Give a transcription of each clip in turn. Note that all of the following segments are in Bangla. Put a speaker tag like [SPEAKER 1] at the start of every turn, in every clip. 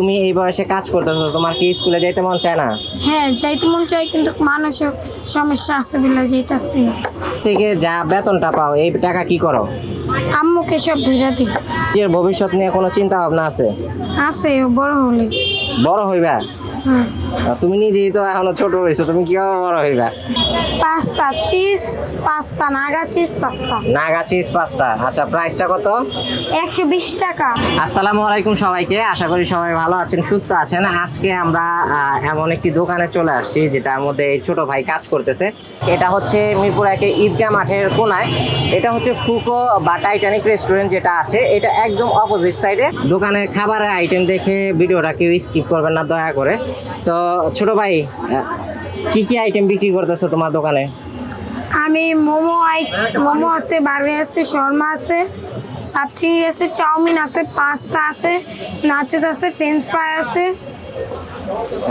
[SPEAKER 1] তুমি এই বয়সে কাজ করতেছো তোমার কি স্কুলে যাইতে মন চায় না?
[SPEAKER 2] হ্যাঁ যাইতে মন চায় কিন্তু মানুষের সমস্যা আছে বলে যাইতাছি।
[SPEAKER 1] থেকে যা বেতনটা পাও এই টাকা কি করো?
[SPEAKER 2] আম্মুকে সব ধইরা দিই।
[SPEAKER 1] এর ভবিষ্যৎ নিয়ে কোনো চিন্তা ভাবনা আছে?
[SPEAKER 2] আছে বড় হলে।
[SPEAKER 1] বড় হইবা? তুমি নিজেই তো এখনও ছোট রয়েছো তুমি কীভাবে বড় হইবা?
[SPEAKER 2] Pasta cheese pasta naga cheese pasta.
[SPEAKER 1] Naga cheese pasta. আচ্ছা প্রাইসটা কত?
[SPEAKER 2] একশো বিশ টাকা।
[SPEAKER 1] আসসালামু আলাইকুম সবাইকে আশা করি সবাই ভালো আছেন সুস্থ আছেন। আজকে আমরা এমন একটি দোকানে চলে আসছি যেটার মধ্যে এই ছোট ভাই কাজ করতেছে। এটা হচ্ছে মিরপুর একে ঈদগাহ মাঠের কোনায়। এটা হচ্ছে ফুকো বা টাইটানিক রেস্টুরেন্ট যেটা আছে। এটা একদম অপোজিট সাইডে দোকানের খাবারের আইটেম দেখে ভিডিওটা কেউ স্কিপ করবেন না দয়া করে। তো ছোট ভাই কি কি আইটেম বিক্রি করতেছো তোমার দোকানে?
[SPEAKER 2] আমি মোমো আই মোমো আছে বার্গার আছে শর্মা আছে সাবচিংড়ি আছে চাউমিন আছে পাস্তা আছে নাচেস আছে ফ্রেঞ্চ ফ্রাই আছে।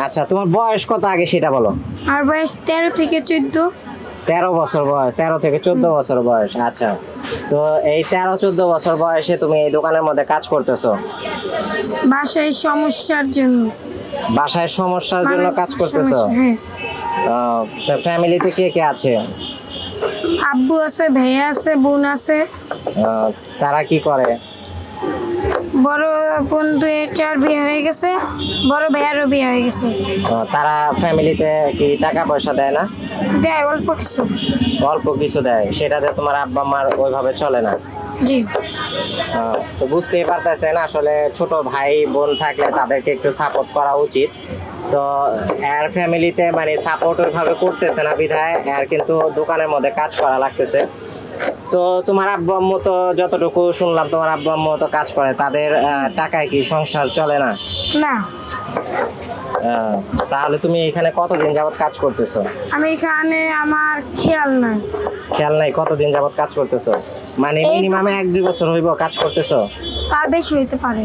[SPEAKER 1] আচ্ছা তোমার বয়স কত আগে সেটা বলো?
[SPEAKER 2] আর বয়স তেরো থেকে চোদ্দ।
[SPEAKER 1] তেরো বছর বয়স তেরো থেকে চোদ্দ বছর বয়স আচ্ছা। তো এই তেরো চোদ্দ বছর বয়সে তুমি এই দোকানের মধ্যে কাজ করতেছো?
[SPEAKER 2] বাসায় সমস্যার জন্য।
[SPEAKER 1] বাসায় সমস্যার জন্য কাজ করতেছো?
[SPEAKER 2] সমস্যা, হ্যাঁ।
[SPEAKER 1] ফ্যামিলিতে কে কে আছে?
[SPEAKER 2] আব্বু আছে ভাইয়া আছে বোন আছে।
[SPEAKER 1] তারা কি করে?
[SPEAKER 2] বড় বন্ধু এটার বিয়ে হয়ে গেছে বড় ভাইয়ারও বিয়ে হয়ে গেছে।
[SPEAKER 1] তারা ফ্যামিলিতে কি টাকা পয়সা দেয় না?
[SPEAKER 2] দেয় অল্প কিছু।
[SPEAKER 1] অল্প কিছু দেয় সেটাতে তোমার আব্বা মার ওইভাবে চলে না?
[SPEAKER 2] জি।
[SPEAKER 1] তো বুঝতেই পারতেছেন আসলে ছোট ভাই বোন থাকলে তাদেরকে একটু সাপোর্ট করা উচিত। তো এর ফ্যামিলিতে মানে সাপোর্ট ওইভাবে করতেছে না বিধায় এর কিন্তু দোকানের মধ্যে কাজ করা লাগতেছে। তো তোমার আব্বু আম্মু তো যতটুকু শুনলাম তোমার আব্বু আম্মু তো কাজ করে তাদের টাকায় কি সংসার চলে না?
[SPEAKER 2] না।
[SPEAKER 1] তাহলে তুমি এখানে কতদিন যাবত কাজ করতেছো?
[SPEAKER 2] আমি এখানে আমার খেয়াল নাই।
[SPEAKER 1] খেয়াল নাই কতদিন যাবত কাজ করতেছো? মানে মিনিমাম এক দুই বছর হইব কাজ করতেছো?
[SPEAKER 2] তার বেশি হইতে পারে।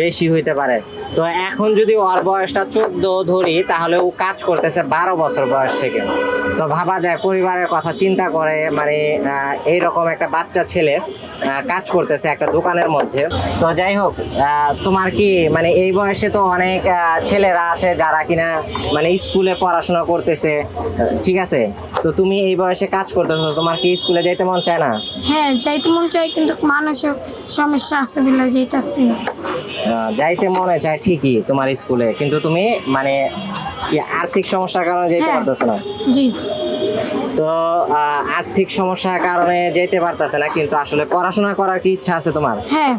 [SPEAKER 1] বেশি হইতে পারে। তো এখন যদি ওর বয়সটা চোদ্দ ধরি তাহলে ও কাজ করতেছে বারো বছর বয়স থেকে। তো ভাবা যায় পরিবারের কথা চিন্তা করে মানে এইরকম একটা বাচ্চা ছেলে কাজ করতেছে একটা দোকানের মধ্যে। তো যাই হোক তোমার কি মানে এই বয়সে তো অনেক ছেলেরা আছে যারা কিনা মানে স্কুলে পড়াশোনা করতেছে ঠিক আছে? তো তুমি এই বয়সে কাজ করতেছো তোমার কি স্কুলে যাইতে মন চায় না?
[SPEAKER 2] হ্যাঁ যাইতে মন চায় কিন্তু মানুষের সমস্যা আছে বলে যাইতাছি
[SPEAKER 1] যাইতে মনে চায় ঠিকই তোমার স্কুলে কিন্তু তুমি মানে কি আর্থিক সমস্যার কারণে যেতে
[SPEAKER 2] হ্যাঁ।
[SPEAKER 1] পারতেছো না।
[SPEAKER 2] জি।
[SPEAKER 1] তো আর্থিক সমস্যার কারণে যেতে পারতেছে না কিন্তু আসলে পড়াশোনা করার কি ইচ্ছা আছে তোমার?
[SPEAKER 2] হ্যাঁ।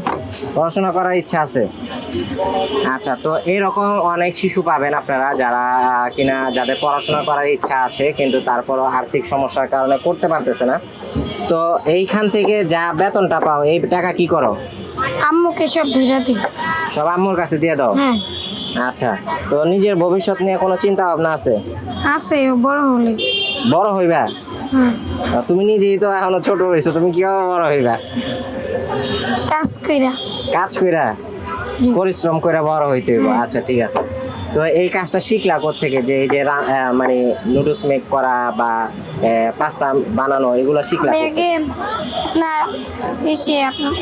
[SPEAKER 1] পড়াশোনা করার ইচ্ছা আছে? আচ্ছা তো এরকম অনেক শিশু পাবেন আপনারা যারা কিনা যাদের পড়াশোনা করার ইচ্ছা আছে কিন্তু তারপরও আর্থিক সমস্যার কারণে করতে পারতেছে না। তো এইখান থেকে যা বেতনটা পাও এই টাকা কি করো?
[SPEAKER 2] আম্মুকে সব ধৈর্য দিই।
[SPEAKER 1] সব আম্মুর কাছে দিয়ে দাও?
[SPEAKER 2] হ্যাঁ।
[SPEAKER 1] আচ্ছা তো নিজের ভবিষ্যৎ নিয়ে কোনো চিন্তা ভাবনা আছে?
[SPEAKER 2] আছে বড় হলে।
[SPEAKER 1] বড় হইবা?
[SPEAKER 2] হ্যাঁ।
[SPEAKER 1] তুমি নিজেই তো এখনও ছোট রয়েছো তুমি কীভাবে বড় হইবা?
[SPEAKER 2] কাজ কইরা।
[SPEAKER 1] কাজ কইরা? পরিশ্রম কইরা বড় হইতে হইব। আচ্ছা ঠিক আছে। তো এই কাজটা শিখলা থেকে যে এই যে মানে নুডলস মেক করা বা পাস্তা বানানো এগুলো শিখলা
[SPEAKER 2] আমি আগে আপনার এসে আপনার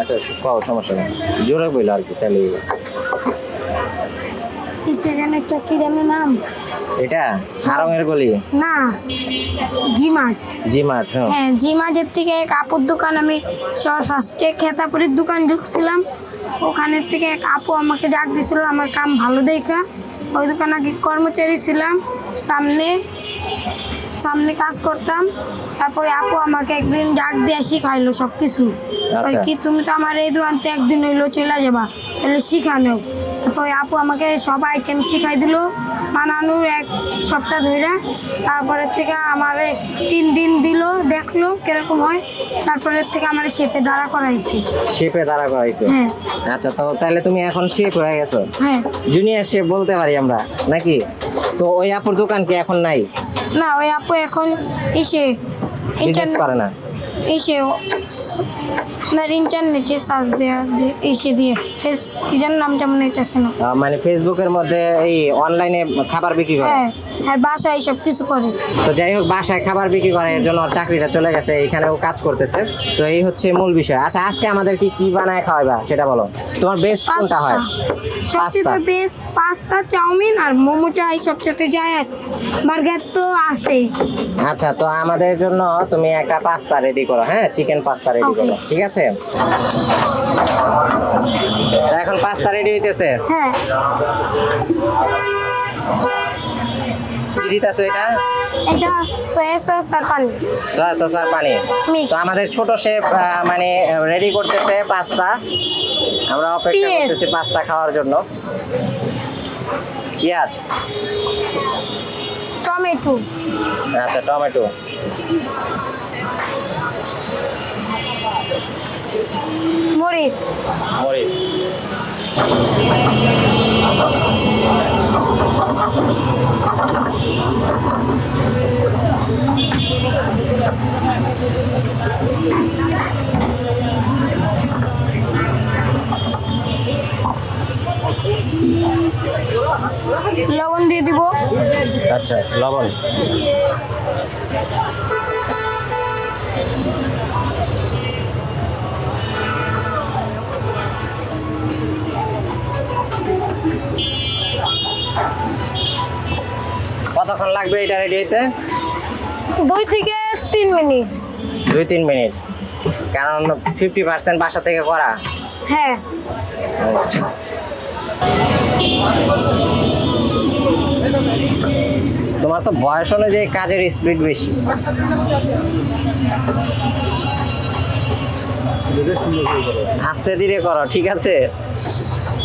[SPEAKER 1] আচ্ছা কও সমস্যা নেই। জোরে বইলো আর কি তাহলে
[SPEAKER 2] এসে যেন একটা কি যেন নাম?
[SPEAKER 1] এটা? হারঙের গলি?
[SPEAKER 2] না জিমার্ট।
[SPEAKER 1] জিমার্ট হ্যাঁ।
[SPEAKER 2] হ্যাঁ জিমার্টের থেকে কাপড় দোকান আমি সবার ফার্স্টে খেতাপুরের দোকান ঢুকছিলাম। ওখানের থেকে এক আপু আমাকে ডাক দিছিল আমার কাম ভালো দেখা। ওই দোকানে আগে কর্মচারী ছিলাম সামনে সামনে কাজ করতাম। তারপরে আপু আমাকে একদিন ডাক দিয়ে শিখাইলো সব কিছু
[SPEAKER 1] আচ্ছা।
[SPEAKER 2] কি তুমি তো আমার এই দোকানতে একদিন হইল চলে যাবা তাহলে শিখানো তারপরে আপু আমাকে সব আইটেম শিখাই দিল বানানোর এক সপ্তাহ ধরে তারপরের থেকে আমার তিন দিন দিল দেখল কীরকম হয়। তারপরের থেকে আমার শেপে দাঁড়া করাইছে।
[SPEAKER 1] শেপে দাঁড়া করাইছে?
[SPEAKER 2] হ্যাঁ।
[SPEAKER 1] আচ্ছা তো তাহলে তুমি এখন শেপ হয়ে গেছো?
[SPEAKER 2] হ্যাঁ।
[SPEAKER 1] জুনিয়র শেপ বলতে পারি আমরা নাকি? তো ওই আপুর দোকান কি এখন নাই?
[SPEAKER 2] না ওই আপু এখন এসে
[SPEAKER 1] বিজনেস করে না।
[SPEAKER 2] এসে আপনার ইন্টারনেটে সার্চ দেওয়া দিয়ে এসে দিয়ে ফেস কি যেন নামটা মনে হইতেছে না।
[SPEAKER 1] মানে ফেসবুকের মধ্যে এই অনলাইনে খাবার বিক্রি করে।
[SPEAKER 2] হ্যাঁ। আর বাসায় সব কিছু করে।
[SPEAKER 1] তো যাই হোক বাসায় খাবার বিক্রি করে এর জন্য চাকরিটা চলে গেছে এখানেও কাজ করতেছে। তো এই হচ্ছে মূল বিষয়। আচ্ছা আজকে আমাদের কি কি বানায় খাওয়াইবা সেটা বলো। তোমার বেস্ট কোনটা হয়?
[SPEAKER 2] সবচেয়ে
[SPEAKER 1] pasta.
[SPEAKER 2] Best pasta chow mein আর মোমোটা এই সবচেয়ে যায় আর বার্গার তো আছেই।
[SPEAKER 1] আচ্ছা তো আমাদের জন্য তুমি একটা পাস্তা রেডি করো হ্যাঁ? চিকেন পাস্তা রেডি করো ঠিক আছে? এখন পাস্তা রেডি হইতেছে?
[SPEAKER 2] হ্যাঁ।
[SPEAKER 1] দিতেছো এটা?
[SPEAKER 2] এটা সয়া সস আর পানি।
[SPEAKER 1] সয়া সস আর পানি। তো আমাদের ছোট শেফ মানে রেডি করতেছে পাস্তা। আমরা অপেক্ষা. করতেছি পাস্তা খাওয়ার জন্য। পেঁয়াজ।
[SPEAKER 2] টমেটো।
[SPEAKER 1] আচ্ছা টমেটো।
[SPEAKER 2] মরিচ।
[SPEAKER 1] মরিচ।
[SPEAKER 2] লবণ দিয়ে দিব।
[SPEAKER 1] আচ্ছা লবণ। কতক্ষণ লাগবে এটা রেডি হইতে?
[SPEAKER 2] দুই থেকে তিন মিনিট।
[SPEAKER 1] দুই তিন মিনিট। কারণ ফিফটি পার্সেন্ট বাসা থেকে করা।
[SPEAKER 2] হ্যাঁ।
[SPEAKER 1] তোমার তো বয়স অনুযায়ী কাজের স্পিড বেশি। আস্তে ধীরে করো ঠিক আছে?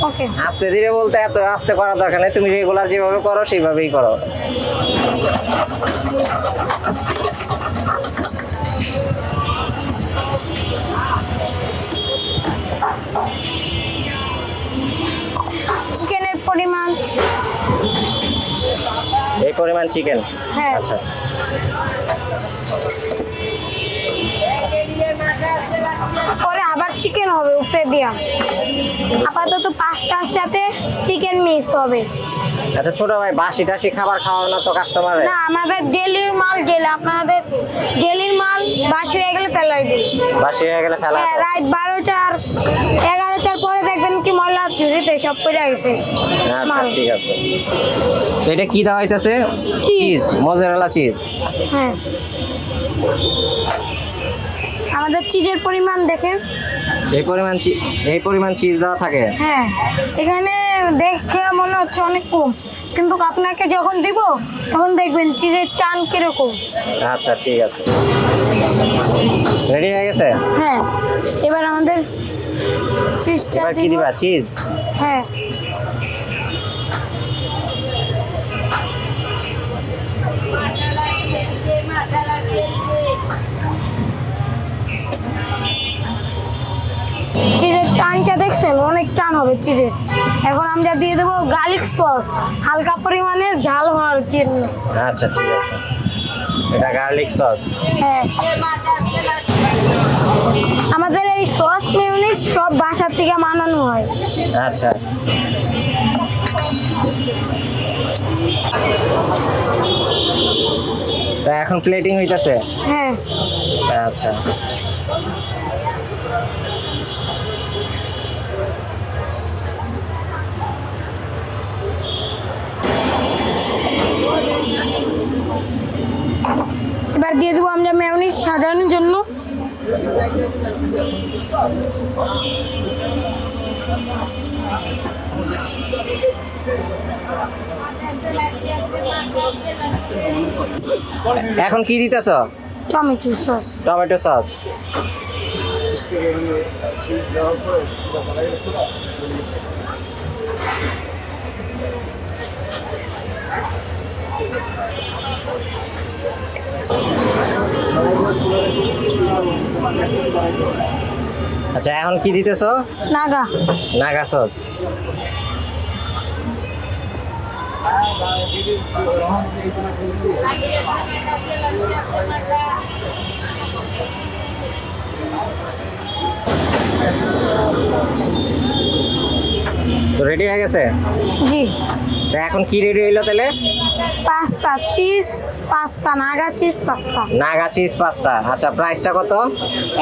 [SPEAKER 2] ওকে।
[SPEAKER 1] আস্তে ধীরে বলতে এত আস্তে করার দরকার নেই তুমি রেগুলার যেভাবে করো সেইভাবেই করো।
[SPEAKER 2] পরিমাণ
[SPEAKER 1] চিকেন?
[SPEAKER 2] হ্যাঁ।
[SPEAKER 1] আচ্ছা।
[SPEAKER 2] পরে আবার চিকেন হবে উপরে দিয়া। আপাতত পাস্তার সাথে চিকেন মিক্স হবে।
[SPEAKER 1] আচ্ছা ছোট ভাই বাসি টাসি খাবার খাওয়াও না তো কাস্টমারে
[SPEAKER 2] না আমাদের ডেলির মাল গেলে আপনাদের ডেলির মাল বাসি হয়ে গেলে ফেলাই দিই।
[SPEAKER 1] বাসি হয়ে গেলে ফেলা
[SPEAKER 2] হ্যাঁ। রাত বারোটার এগারোটার পরে দেখবেন কি ময়লা ঝুড়িতে সব পড়ে গেছে
[SPEAKER 1] আচ্ছা ঠিক আছে। তো এটা কি দেওয়া হইতেছে? চিজ মজারেলা চিজ
[SPEAKER 2] হ্যাঁ। আমাদের চিজের পরিমাণ দেখেন।
[SPEAKER 1] এই পরিমাণ এই পরিমাণ চিজ দেওয়া থাকে?
[SPEAKER 2] হ্যাঁ এখানে দেখে হচ্ছে অনেক কম। কিন্তু আপনাকে যখন দিব তখন দেখবেন চিজের টান কীরকম।
[SPEAKER 1] আচ্ছা ঠিক আছে। রেডি হয়ে গেছে?
[SPEAKER 2] হ্যাঁ। এবার আমাদের চিজটা
[SPEAKER 1] কি
[SPEAKER 2] দিবা।
[SPEAKER 1] চিজ
[SPEAKER 2] হ্যাঁ। টানটা দেখছেন? অনেক টান হবে চিজের এখন আমরা দিয়ে দেবো গার্লিক সস হালকা পরিমাণের ঝাল হওয়ার জন্য।
[SPEAKER 1] আচ্ছা ঠিক আছে। এটা গার্লিক সস
[SPEAKER 2] হ্যাঁ। আমাদের এই সস মিউনিস সব বাসার থেকে বানানো হয়।
[SPEAKER 1] আচ্ছা। তা এখন প্লেটিং হইতাছে?
[SPEAKER 2] হ্যাঁ।
[SPEAKER 1] আচ্ছা।
[SPEAKER 2] এবার দিয়ে দেবো আমরা মেয়নিজ সাজানোর জন্য।
[SPEAKER 1] এখন কি দিতেছ?
[SPEAKER 2] টমেটো সস
[SPEAKER 1] টমেটো সস আচ্ছা এখন কি দিতেছ?
[SPEAKER 2] নাগা।
[SPEAKER 1] নাগা সস। তো রেডি হয়ে গেছে?
[SPEAKER 2] জি।
[SPEAKER 1] তো এখন কি রেডি হইল তাহলে?
[SPEAKER 2] Pasta cheese pasta naga cheese pasta.
[SPEAKER 1] Naga cheese pasta. আচ্ছা প্রাইসটা কত?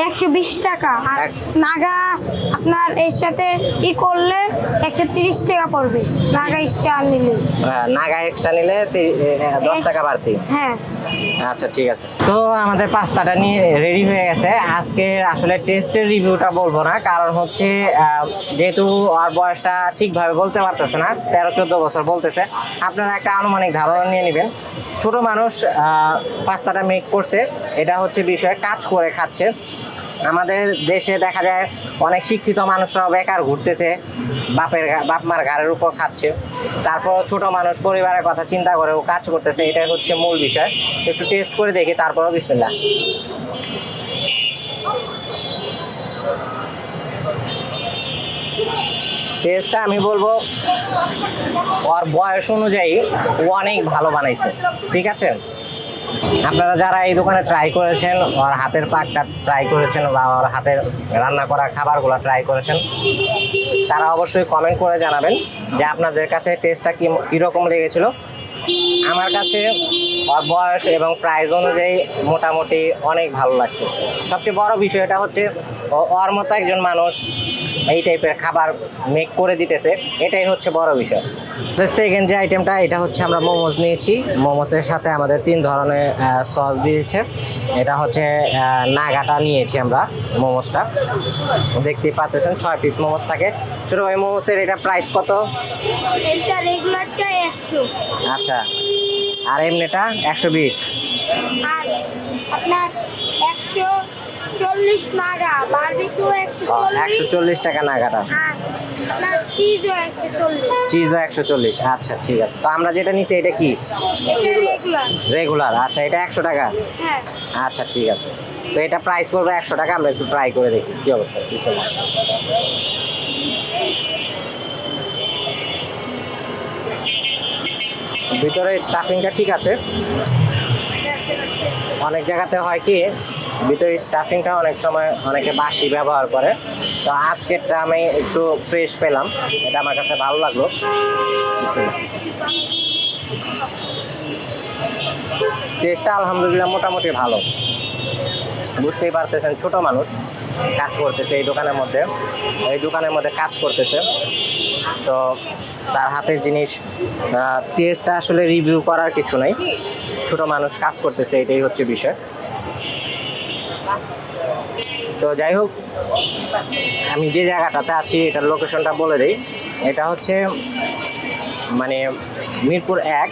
[SPEAKER 2] একশো বিশ টাকা। আর নাগা আপনার এর সাথে ই করলে একশো তিরিশ টাকা পড়বে। নাগা স্টার নিলে।
[SPEAKER 1] নাগা এক্সট্রা নিলে দশ টাকা বাড়তি।
[SPEAKER 2] হ্যাঁ।
[SPEAKER 1] আচ্ছা ঠিক আছে। তো আমাদের পাস্তাটা নিয়ে রেডি হয়ে গেছে। আজকে আসলে টেস্টের রিভিউটা বলব না। কারণ হচ্ছে যেহেতু ওর বয়সটা ঠিকভাবে বলতে পারতেছে না, তেরো, চোদ্দ বছর বলতেছে। আপনারা একটা আনুমানিক ধারণা নিয়ে নেবেন। ছোট মানুষ পাস্তাটা মেক করছে। এটা হচ্ছে বিষয়, কাজ করে খাচ্ছে। আমাদের দেশে দেখা যায় অনেক শিক্ষিত মানুষরাও বেকার ঘুরতেছে, বাপের বাপ মার ঘাড়ের উপর খাচ্ছে। তারপর ছোট মানুষ পরিবারের কথা চিন্তা করে ও কাজ করতেছে, এটাই হচ্ছে মূল বিষয়। একটু টেস্ট করে দেখি, তারপরও বিসমিল্লা টেস্টটা আমি বলব, ওর বয়স অনুযায়ী অনেক ভালো বানাইছে, ঠিক আছে? আপনারা যারা এই দোকানে ট্রাই করেছেন, ওর হাতের পাকটা ট্রাই করেছেন বা ওর হাতের রান্না করা খাবারগুলো ট্রাই করেছেন, তারা অবশ্যই কমেন্ট করে জানাবেন যে আপনাদের কাছে টেস্টটা কি, কীরকম লেগেছিল। আমার কাছে ওর বয়স এবং প্রাইস অনুযায়ী মোটামুটি অনেক ভালো লাগছে। সবচেয়ে বড় বিষয়টা হচ্ছে ওর মতো একজন মানুষ এই টাইপের খাবার মেক করে দিতেছে। এটাই হচ্ছে বড় বিষয়। সেকেন্ড যে আইটেমটা এটা হচ্ছে আমরা মোমোজ নিয়েছি। মোমোসের সাথে আমাদের তিন ধরনের সস দিয়েছে। এটা হচ্ছে নাগাটা নিয়েছি আমরা মোমোসটা দেখতেই পাচ্ছেন ছয় পিস মোমোস থাকে। ছোটো ভাই মোমোসের এটা প্রাইস কত?
[SPEAKER 2] এটা রেগুলারটা একশো।
[SPEAKER 1] আচ্ছা। আর এমনিটা একশো বিশ।
[SPEAKER 2] আর চল্লিশ নাগা বারবিকিউ একশো
[SPEAKER 1] একশো
[SPEAKER 2] চল্লিশ
[SPEAKER 1] টাকা নাগাটা।
[SPEAKER 2] চিজও একশো চল্লিশ।
[SPEAKER 1] আচ্ছা ঠিক আছে। তো আমরা যেটা এটা কি?
[SPEAKER 2] রেগুলার
[SPEAKER 1] আচ্ছা এটা একশো টাকা?
[SPEAKER 2] হ্যাঁ।
[SPEAKER 1] আচ্ছা ঠিক আছে। তো এটা প্রাইস পড়বে একশো টাকা আমরা একটু ট্রাই করে দেখি কি অবস্থা ভিতরে স্টাফিংটা ঠিক আছে। অনেক জায়গাতে হয় কি ভিতরে স্টাফিংটা অনেক সময় অনেকে বাসি ব্যবহার করে। তো আজকেরটা আমি একটু ফ্রেশ পেলাম। এটা আমার কাছে ভালো লাগল। টেস্টটা আলহামদুলিল্লাহ মোটামুটি ভালো। বুঝতেই পারতেছেন, ছোট মানুষ কাজ করতেছে এই দোকানের মধ্যে। এই দোকানের মধ্যে কাজ করতেছে। তো তার হাতের জিনিস টেস্টটা আসলে রিভিউ করার কিছু নাই। ছোট মানুষ কাজ করতেছে, এটাই হচ্ছে বিষয়। তো যাই হোক, আমি যে জায়গাটাতে আছি, এটার লোকেশনটা বলে দিই। এটা হচ্ছে মানে মিরপুর এক,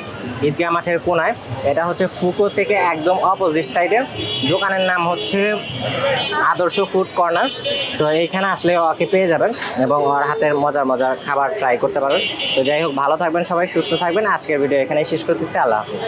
[SPEAKER 1] ঈদগাহ মাঠের কোনায়। এটা হচ্ছে ফুকো থেকে একদম অপোজিট সাইডে দোকানের নাম হচ্ছে আদর্শ ফুড কর্নার তো এইখানে আসলে ওকে পেয়ে যাবেন এবং ওর হাতের মজার মজার খাবার ট্রাই করতে পারবেন। তো যাই হোক, ভালো থাকবেন সবাই, সুস্থ থাকবেন। আজকের ভিডিও এখানেই শেষ করতেছি। আল্লাহ হাফিজ।